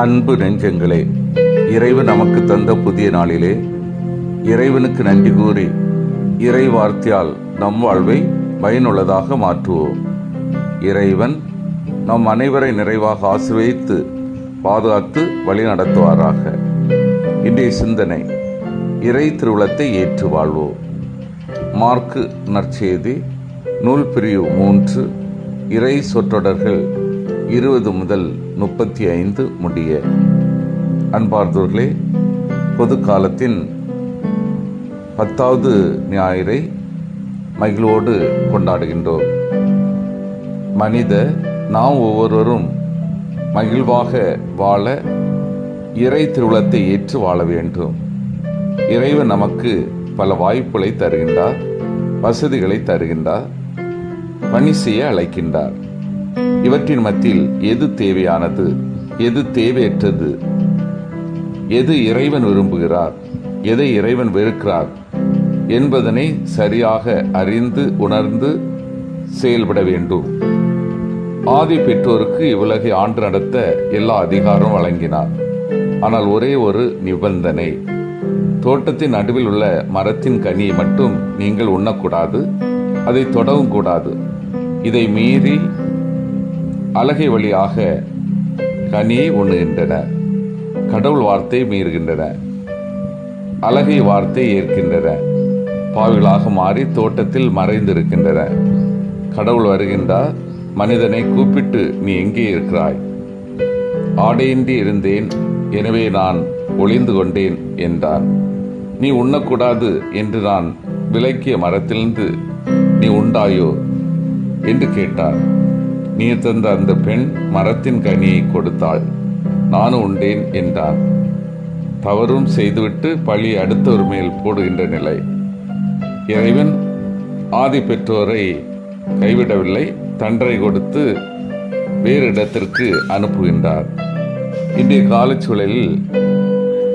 அன்பு நெஞ்சங்களே இறைவன் நமக்கு தந்த புதிய நாளிலே இறைவனுக்கு நன்றி கூறி இறை வார்த்தையால் நம் வாழ்வை பயனுள்ளதாக மாற்றுவோம். இறைவன் நம் அனைவரை நிறைவாக ஆசிர்வதித்து பாதுகாத்து வழி நடத்துவாராக இன்றைய சிந்தனை இறை திருவுளத்தை ஏற்று வாழ்வோம். மார்க்கு நற்செய்தி நூல் பிரிவு மூன்று இறை சொற்றொடர்கள் இருபது முதல் முப்பத்தி ஐந்து முடிய. அன்பார்ந்தவர்களே பொது காலத்தின் பத்தாவது ஞாயிறை மகிழ்வோடு கொண்டாடுகின்றோம். மனித நாம் ஒவ்வொருவரும் மகிழ்வாக வாழ இறை திருவுளத்தை ஏற்று வாழ வேண்டும். இறைவன் நமக்கு பல வாய்ப்புகளை தருகின்றார் வசதிகளை தருகின்றார் பணி செய்ய அழைக்கின்றார். இவற்றின் மத்தியில் எது தேவையானது? எது தேவையற்றது? எது இறைவன் விரும்புகிறார்? எதை இறைவன் வெறுக்கிறார்? என்பதனை சரியாக அறிந்து உணர்ந்து செயல்பட வேண்டும். ஆதி பெற்றோருக்கு இவ்வுலகை ஆண்டு நடத்த எல்லா அதிகாரம் வழங்கினார். ஆனால் ஒரே ஒரு நிபந்தனை. தோட்டத்தின் நடுவில் உள்ள மரத்தின் கனியை மட்டும் நீங்கள் உண்ணக்கூடாது. அதை தொடவும் கூடாது. இதை மீறி அழகை வழியாக கனியை உண்ணுகின்றன கடவுள் வார்த்தை மீறுகின்றன. அழகை வார்த்தை ஏற்கின்றன. பாவிகளாக மாறி தோட்டத்தில் மறைந்திருக்கின்றன. கடவுள் வருகின்றார் மனிதனை கூப்பிட்டு நீ எங்கே இருக்கிறாய்? ஆடையின்றி இருந்தேன் எனவே நான் ஒளிந்து கொண்டேன் என்றார் நீ உண்ணக்கூடாது என்று நான் விலக்கிய மரத்திலிருந்து நீ உண்டாயோ? என்று கேட்டார் நீர் தந்த அந்த பெண் மரத்தின் கனியை கொடுத்தாள். நானும் உண்டேன் என்றார் தவறும் செய்துவிட்டு பழி அடுத்தவர் மேல் போடுகின்ற நிலை. இறைவன் ஆதி பெற்றோரை கைவிடவில்லை தண்டரை கொடுத்து வேறு இடத்திற்கு அனுப்புகின்றார். இன்றைய காலச்சூழலில்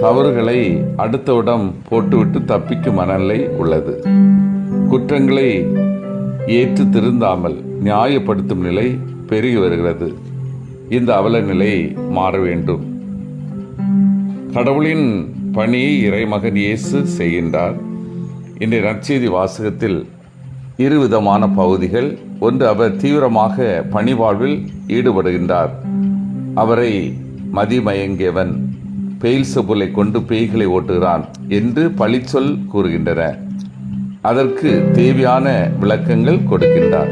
தவறுகளை அடுத்தவிடம் போட்டுவிட்டு தப்பிக்கும் மனநிலை உள்ளது. குற்றங்களை ஏற்று திருந்தாமல் நியாயப்படுத்தும் நிலை பெருகி வருகிறது. இந்த அவல நிலை மாற வேண்டும். கடவுளின் பணியை இறைமகன் இயேசு செய்கின்றார். இன்றைய நற்செய்தி வாசகத்தில் இருவிதமான பகுதிகள். ஒன்று அவர் தீவிரமாக பணிவாழ்வில் ஈடுபடுகின்றார். அவரை மதிமயங்கியவன் பெயில் செபுலை கொண்டு பேய்களை ஓட்டுகிறான் என்று பழிச்சொல் கூறுகின்றன. அதற்கு தேவையான விளக்கங்கள் கொடுக்கின்றார்.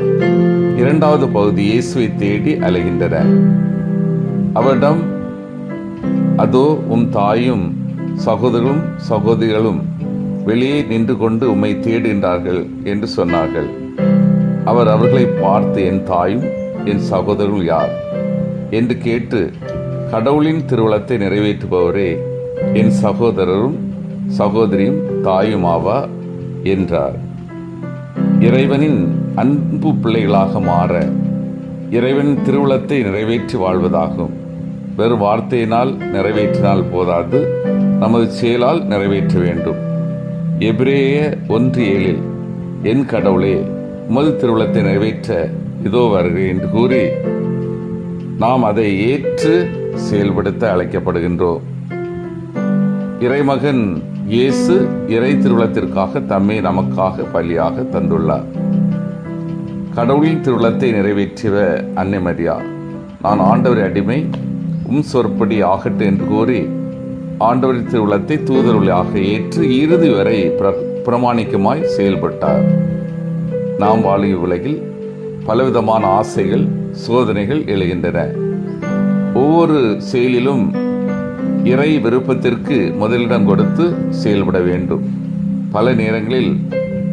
இரண்டாவது பகுதி இயேசுவை தேடி அலைகின்றன. அவரிடம் அதோ உம் தாயும் சகோதரரும் சகோதரிகளும் வெளியே நின்று கொண்டு உம்மை தேடுகின்றார்கள் என்று சொன்னார்கள். அவர் அவர்களை பார்த்து என் தாயும் என் சகோதரர்கள் யார் என்று கேட்டு கடவுளின் திருவளத்தை நிறைவேற்றுபவரே என் சகோதரரும் சகோதரியும் தாயும் ஆவா என்றார். இறைவனின் அன்பு பிள்ளைகளாக மாற இறைவனின் திருவுளத்தை நிறைவேற்றி வாழ்வதாகும். வெறும் வார்த்தையினால் நிறைவேற்றினால் போதாது நமது செயலால் நிறைவேற்ற வேண்டும். எபிரேய ஒன்று ஏழில் என் கடவுளே உமது திருவுளத்தை நிறைவேற்ற இதோ வருகிறேன் என்று கூறி நாம் அதை ஏற்று செயல்படுத்த அழைக்கப்படுகின்றோம். இறைமகன் இயேசு இறை திருவிழத்திற்காக தம்மை நமக்காக பலியாக தந்துள்ளார். கடவுளின் திருவிழத்தை நிறைவேற்றிய அன்னை மரியா நான் ஆண்டவர் அடிமை உம் சொற்படி ஆகட்டும் என்று கூறி ஆண்டவர் திருவிழத்தை தூதரொலியாக ஏற்று இறுதி வரை பிர- பிரமாணிக்கமாய் செயல்பட்டார். நாம் வாழும் உலகில் பலவிதமான ஆசைகள் சோதனைகள் எழுகின்றன. ஒவ்வொரு செயலிலும் இறை விருப்பத்திற்கு முதலிடம் கொடுத்து செயல்பட வேண்டும். பல நேரங்களில்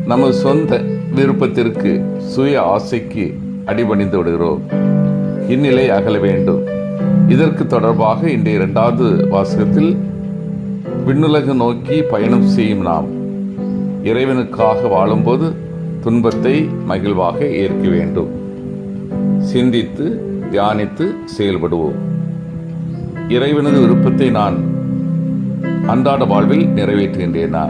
நமது சொந்த விருப்பத்திற்கு சுய ஆசைக்கு அடிபணிந்து விடுகிறோம். இந்நிலை அகல வேண்டும். இதற்கு தொடர்பாக இன்றைய இரண்டாவது வாசகத்தில் விண்ணுலகு நோக்கி பயணம் செய்யும் நாம் இறைவனுக்காக வாழும்போது துன்பத்தை மகிழ்வாக ஏற்க வேண்டும். சிந்தித்து தியானித்து செயல்படுவோம். இறைவனது விருப்பத்தை நான் அன்றாட வாழ்வில் நிறைவேற்றுகின்றேனா?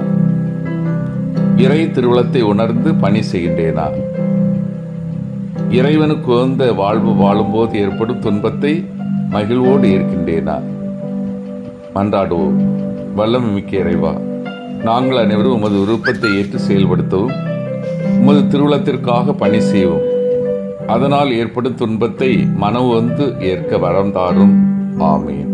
இறை திருவிழத்தை உணர்ந்து பணி செய்கின்றேனா? இறைவனுக்கு உகந்த வாழ்வு வாழும்போது ஏற்படும் துன்பத்தை மகிழ்வோடு ஏற்கின்றேனா? மன்றாடுவோம் வல்லமை மிக்க இறைவா நாங்கள் அனைவரும் உமது விருப்பத்தை ஏற்று செயல்படுத்தவும் உமது திருவிழத்திற்காக பணி செய்வோம் அதனால் ஏற்படும் துன்பத்தை மனம் வந்து ஏற்க வரம் தாரும். ஆமீன்.